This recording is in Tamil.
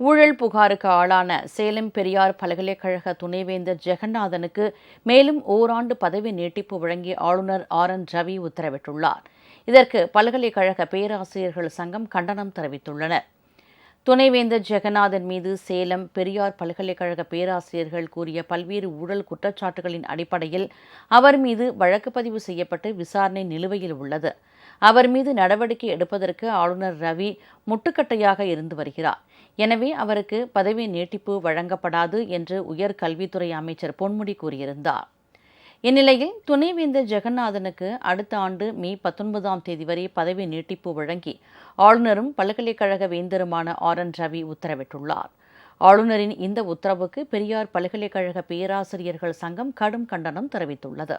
ஊழல் புகாருக்கு ஆளான சேலம் பெரியார் பல்கலைக்கழக துணைவேந்தர் ஜெகநாதனுக்கு மேலும் ஓராண்டு பதவி நீட்டிப்பு வழங்கி ஆளுநர் ஆர் என் ரவி உத்தரவிட்டுள்ளார். இதற்கு பல்கலைக்கழக பேராசிரியர்கள் சங்கம் கண்டனம் தெரிவித்துள்ளனர். துணைவேந்தர் ஜெகநாதன் மீது சேலம் பெரியார் பல்கலைக்கழக பேராசிரியர்கள் கூறிய பல்வேறு ஊழல் குற்றச்சாட்டுகளின் அடிப்படையில் அவர் மீது வழக்கு பதிவு செய்யப்பட்டு விசாரணை நிலுவையில் உள்ளது. அவர் மீது நடவடிக்கை எடுப்பதற்கு ஆளுநர் ரவி முட்டுக்கட்டையாக இருந்து வருகிறார். எனவே அவருக்கு பதவி நீட்டிப்பு வழங்கப்படாது என்று உயர்கல்வித்துறை அமைச்சர் பொன்முடி கூறியிருந்தார். இந்நிலையில் துணைவேந்தர் ஜெகநாதனுக்கு அடுத்த ஆண்டு மே பத்தொன்பதாம் தேதி வரை பதவி நீட்டிப்பு வழங்கி ஆளுநரும் பல்கலைக்கழக வேந்தருமான ஆர். என். ரவி உத்தரவிட்டுள்ளார். ஆளுநரின் இந்த உத்தரவுக்கு பெரியார் பல்கலைக்கழக பேராசிரியர்கள் சங்கம் கடும் கண்டனம் தெரிவித்துள்ளது.